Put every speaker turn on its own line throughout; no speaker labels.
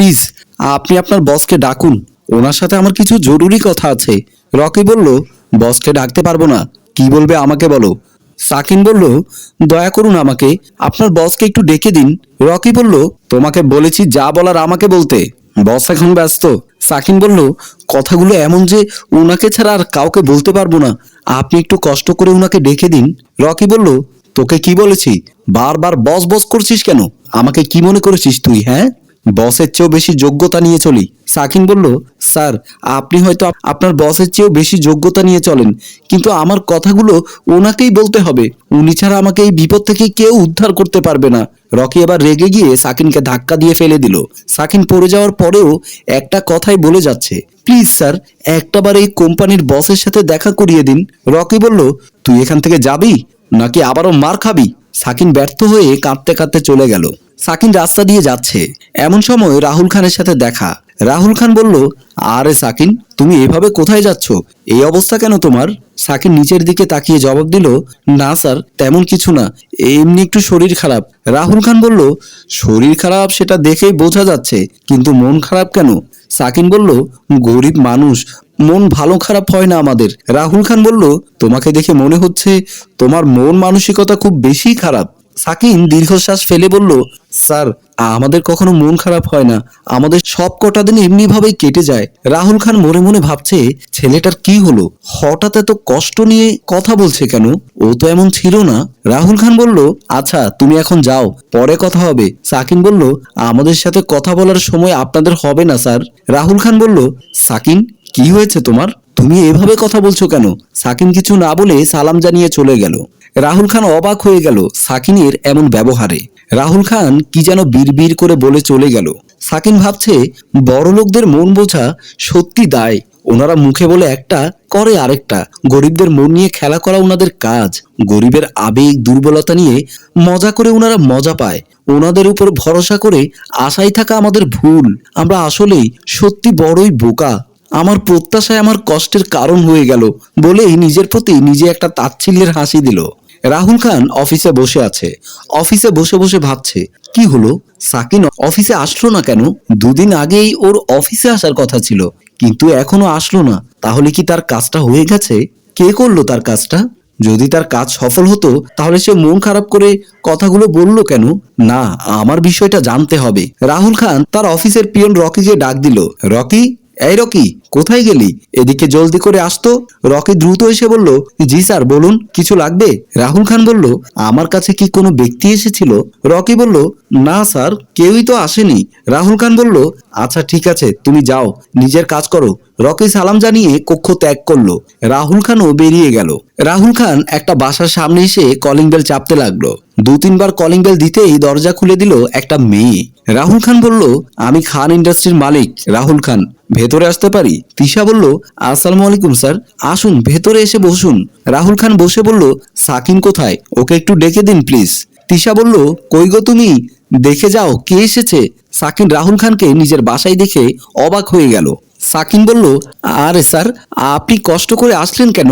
Please, আপনি আপনার বসকে ডাকুন। ওনার সাথে আমার কিছু জরুরি কথা আছে। রকি বলল, বসকে ডাকতে পারব না। কি বলবে আমাকে বলো। সাকিন বলল, দয়া করুন আমাকে, আপনার বসকে একটু ডেকে দিন। রকি বলল, তোমাকে বলেছি যা বলার আমাকে বলতে। বস এখন ব্যস্ত। সাকিন বলল, কথাগুলো এমন যে ওনাকে ছাড়া আর কাউকে বলতে পারব না। আপনি একটু কষ্ট করে ওনাকে ডেকে দিন। রকি বলল, তোকে কি বলেছি? বারবার বস বস করছিস কেন? আমাকে কি মনে করেছিস তুই হ্যাঁ? বসের চেয়েও বেশি যোগ্যতা নিয়ে চলি। সাকিন বলল, স্যার, আপনি হয়তো আপনার বসের চেয়েও বেশি যোগ্যতা নিয়ে চলেন, কিন্তু আমার কথাগুলো ওনাকেই বলতে হবে। উনি ছাড়া আমাকে এই বিপদ থেকে কেউ উদ্ধার করতে পারবে না। রকি এবার রেগে গিয়ে সাকিনকে ধাক্কা দিয়ে ফেলে দিল। সাকিন পড়ে যাওয়ার পরেও একটা কথাই বলে যাচ্ছে, প্লিজ, স্যার, একটাবার এই কোম্পানির বসের সাথে দেখা করিয়ে দিন। রকি বলল, তুই এখান থেকে যাবি নাকি আবারও মার খাবি? সাকিন ব্যর্থ হয়ে কাঁদতে কাঁদতে চলে গেল। সাকিন রাস্তা দিয়ে যাচ্ছে। এমন সময় রাহুল খানের সাথে দেখা। রাহুল খান বলল, আরে সাকিন, তুমি এভাবে কোথায় যাচ্ছ? এই অবস্থা কেন তোমার? সাকিন নিচের দিকে তাকিয়ে জবাব দিল, না, স্যার, তেমন কিছু না। এমনি একটু শরীর খারাপ। রাহুল খান বলল, শরীর খারাপ সেটা দেখেই বোঝা যাচ্ছে, কিন্তু মন খারাপ কেন? সাকিন বলল, গরিব মানুষ, মন ভালো খারাপ হয় না আমাদের। রাহুল খান বলল, তোমাকে দেখে মনে হচ্ছে তোমার মন মানসিকতা খুব বেশি খারাপ। সাকিন দীর্ঘশ্বাস ফেলে বলল, স্যার, আমাদের কখনো মন খারাপ হয় না। আমাদের সব কটা দিন এমনি ভাবেই কেটে যায়। রাহুল খান মনে মনে ভাবছে, ছেলেটার কি হলো? হঠাৎ এত কষ্ট নিয়ে কথা বলছে কেন? ও তো এমন ছিল না। রাহুল খান বলল আচ্ছা তুমি এখন যাও, পরে কথা হবে। সাকিন বলল, আমাদের সাথে কথা বলার সময় আপনাদের হবে না, স্যার। রাহুল খান বলল, সাকিন, কি হয়েছে তোমার? তুমি এভাবে কথা বলছো কেন? সাকিন কিছু না বলে সালাম জানিয়ে চলে গেল। রাহুল খান অবাক হয়ে গেল সাকিনের এমন ব্যবহারে। রাহুল খান কি যেন বিড়বিড় করে বলে চলে গেল। সাকিন ভাবছে বড় লোকদের মন বোঝা সত্যি দায়। ওনারা মুখে বলে একটা, করে আরেকটা। গরিবদের মন নিয়ে খেলা করা ওনাদের কাজ। গরিবের আবেগ, দুর্বলতা নিয়ে মজা করে ওনারা মজা পায়। ওনাদের উপর ভরসা করে আশায় থাকা আমাদের ভুল। আমরা আসলেই সত্যি বড়ই বোকা। আমার প্রত্যাশায় আমার কষ্টের কারণ হয়ে গেল বলেই নিজের প্রতি নিজে একটা তাচ্ছিল্যের হাসি দিল। রাহুল খান অফিসে বসে আছে। অফিসে বসে বসে ভাবছে, কি হলো? সাকিন অফিসে আসলো না কেন? দুদিন আগেই ওর অফিসে আসার কথা ছিল, কিন্তু এখনও আসলো না। তাহলে কি তার কাজটা হয়ে গেছে? কে করল তার কাজটা? যদি তার কাজ সফল হতো, তাহলে সে মন খারাপ করে কথাগুলো বলল কেন? না, আমার বিষয়টা জানতে হবে। রাহুল খান তার অফিসের পিয়ন রকিকে ডাক দিল, রকি এই রকি, কোথায় গেলি? এদিকে জলদি করে আসতো। রকি দ্রুত এসে বলল, জি স্যার, বলুন, কিছু লাগবে? রাহুল খান বলল, আমার কাছে কি কোনো ব্যক্তি এসেছিল? রকি বলল, না স্যার, কেউই তো আসেনি। রাহুল খান বলল আচ্ছা ঠিক আছে, তুমি যাও, নিজের কাজ করো। রকি সালাম জানিয়ে কক্ষ ত্যাগ করল। রাহুল খানও বেরিয়ে গেল। রাহুল খান একটা বাসার সামনে এসে কলিং বেল চাপতে লাগল। দু তিনবার কলিং বেল দিতেই দরজা খুলে দিল একটা মেয়ে। রাহুল খান বলল, আমি খান ইন্ডাস্ট্রির মালিক, রাহুল খান। ভেতরে আসতে পারি? তিশা বলল, আসসালামু আলাইকুম, স্যার। আসুন, ভেতরে এসে বসুন। রাহুল খান বসে বলল, সাকিন কোথায়? ওকে একটু ডেকে দিন প্লিজ তিশা বলল, কই গো তুমি? দেখে যাও, কে এসেছে? সাকিন রাহুল খানকে নিজের বাসায় দেখে অবাক হয়ে গেল। সাকিন বলল, আরে স্যার, আপনি কষ্ট করে আসলেন কেন?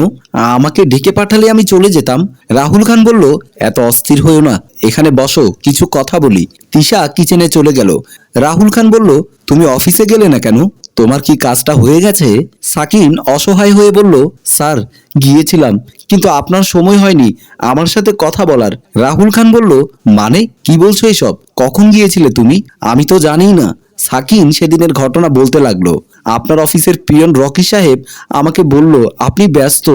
আমাকে ডেকে পাঠালে আমি চলে যেতাম। রাহুল খান বলল, এত অস্থির হয়েও না, এখানে বসো, কিছু কথা বলি। তিশা কিচেনে চলে গেল। রাহুল খান বলল, তুমি অফিসে গেলে না কেন? তোমার কি কাজটা হয়ে গেছে? সাকিন অসহায় হয়ে বলল, স্যার, গিয়েছিলাম, কিন্তু আপনার সময় হয়নি, আমার সাথে কথা বলার। রাহুল খান বলল মানে কি বলছো এসব? কখন গিয়েছিলে তুমি? আমি তো জানিই না। সাকিন সেদিনের ঘটনা বলতে লাগল। আপনার অফিসের পিয়ন রকি সাহেব আমাকে বলল, আপনি ব্যস্ত।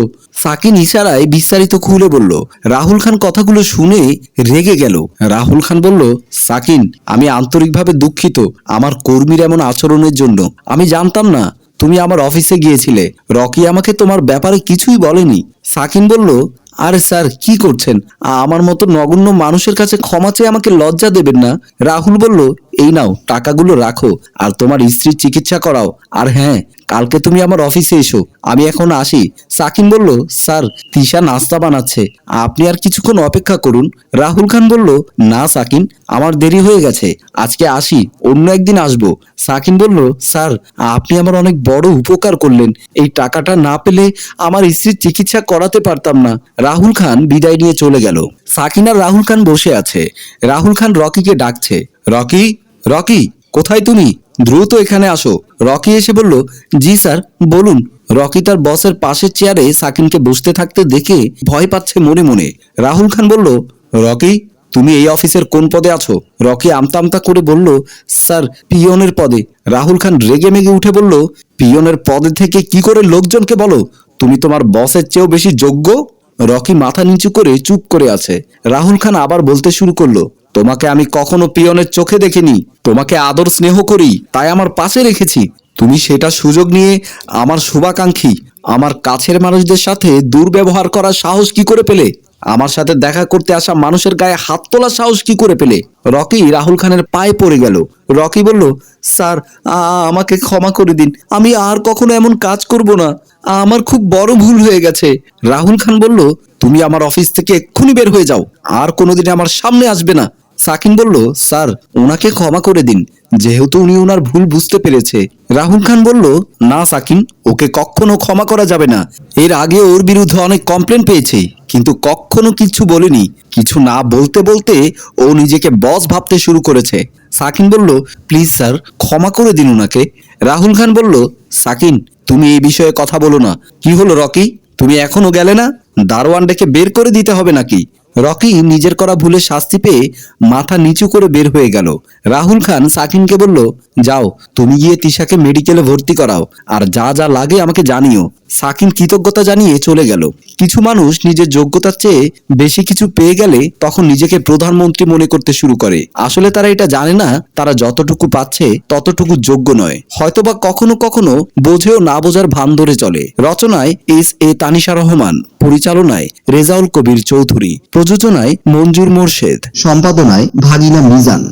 সাকিন ইশারায় বিস্তারিত খুলে বলল, রাহুল খান কথাগুলো শুনে রেগে গেল। রাহুল খান বলল, সাকিন, আমি আন্তরিকভাবে দুঃখিত। আমার কর্মীর এমন আচরণের জন্য। আমি জানতাম না তুমি আমার অফিসে গিয়েছিলে। রকি আমাকে তোমার ব্যাপারে কিছুই বলেনি। সাকিন বলল, আরে স্যার, কি করছেন? আমার মতো নগণ্য মানুষের কাছে ক্ষমা চেয়ে আমাকে লজ্জা দেবেন না? রাহুল বলল এই নাও, টাকাগুলো রাখো, আর তোমার স্ত্রীর চিকিৎসা করাও। আর হ্যাঁ কালকে তুমি আমার অফিসে এসো, আমি এখন আসি। সাকিন বলল, স্যার, তিশা নাস্তা বানাচ্ছে। আপনি আর কিছুক্ষণ অপেক্ষা করুন। রাহুল খান বলল, না সাকিন আমার দেরি হয়ে গেছে, আজকে আসি, অন্য একদিন আসব। সাকিন বলল, স্যার, আপনি আমার অনেক বড় উপকার করলেন। এই টাকাটা না পেলে আমার স্ত্রীর চিকিৎসা করাতে পারতাম না। রাহুল খান বিদায় নিয়ে চলে গেল। সাকিন আর রাহুল খান বসে আছে। রাহুল খান রকিকে ডাকছে, রকি রকি, কোথায় তুমি? দ্রুত এখানে আসো। রকি এসে বলল, জি স্যার, বলুন। রকি তার বসের পাশের চেয়ারে সাকিনকে বসতে থাকতে দেখে ভয় পাচ্ছে মনে মনে। রাহুল খান বলল, রকি, তুমি এই অফিসের কোন পদে আছো? রকি আমতা আমতা করে বলল, স্যার, পিয়নের পদে। রাহুল খান রেগে মেগে উঠে বলল, পিয়নের পদে থেকে কি করে লোকজনকে বলো? তুমি তোমার বসের চেয়েও বেশি যোগ্য? রকি মাথা নিচু করে চুপ করে আছে। রাহুল খান আবার বলতে শুরু করল তোমাকে আমি কখনো পিয়নের চোখে দেখিনি, তোমাকে আদর স্নেহ করি, তাই আমার পাশে রেখেছি। তুমি সেটা সুযোগ নিয়ে আমার শুভাকাঙ্ক্ষী, আমার কাছের মানুষদের সাথে দুর্ব্যবহার করার সাহস কি করে পেলে? আমার সাথে দেখা করতে আসা মানুষের গায়ে হাত তোলার সাহস কি করে পেলে? রকি রাহুল খানের পায়ে পড়ে গেল। রকি বলল, স্যার আমাকে ক্ষমা করে দিন। আমি আর কখনো এমন কাজ করব না। আমার খুব বড় ভুল হয়ে গেছে। রাহুল খান বলল, তুমি আমার অফিস থেকে এক্ষুনি বের হয়ে যাও। আর কোনোদিন আমার সামনে আসবে না। সাকিন বলল, স্যার ওনাকে ক্ষমা করে দিন। যেহেতু উনি ওনার ভুল বুঝতে পেরেছে। রাহুল খান বলল, না, সাকিন, ওকে কখনো ক্ষমা করা যাবে না। এর আগে ওর বিরুদ্ধে অনেক কমপ্লেন পেয়েছি, কিন্তু কখনো কিছু বলেনি। কিছু না বলতে বলতে ও নিজেকে বস ভাবতে শুরু করেছে। সাকিন বলল, প্লিজ, স্যার, ক্ষমা করে দিন ওনাকে রাহুল খান বলল, সাকিন, তুমি এই বিষয়ে কথা বলো না। কি হলো রকি? তুমি এখনও গেলে না? দারোয়ান ডেকে বের করে দিতে হবে নাকি? রকি নিজের করা ভুলে শাস্তি পেয়ে মাথা নিচু করে বের হয়ে গেল। রাহুল খান সাকিনকে বলল, যাও, তুমি গিয়ে তিশাকে মেডিকেলে ভর্তি করাও, আর যা যা লাগে আমাকে জানিও। সাকিন কৃতজ্ঞতা জানিয়ে চলে গেল। কিছু মানুষ নিজের যোগ্যতার চেয়ে বেশি কিছু পেয়ে গেলে তখন নিজেকে প্রধানমন্ত্রী মনে করতে শুরু করে। আসলে তারা এটা জানে না, তারা যতটুকু পাচ্ছে ততটুকু যোগ্য নয়। হয়তোবা কখনো কখনো বোঝেও না বোঝার ভান ধরে চলে। রচনায় এস এ তানিশা রহমান, পরিচালনায় রেজাউল কবির চৌধুরী প্রযোজনায় মঞ্জুর মোর্শেদ।
সম্পাদনায় ভাগিনা মিজান।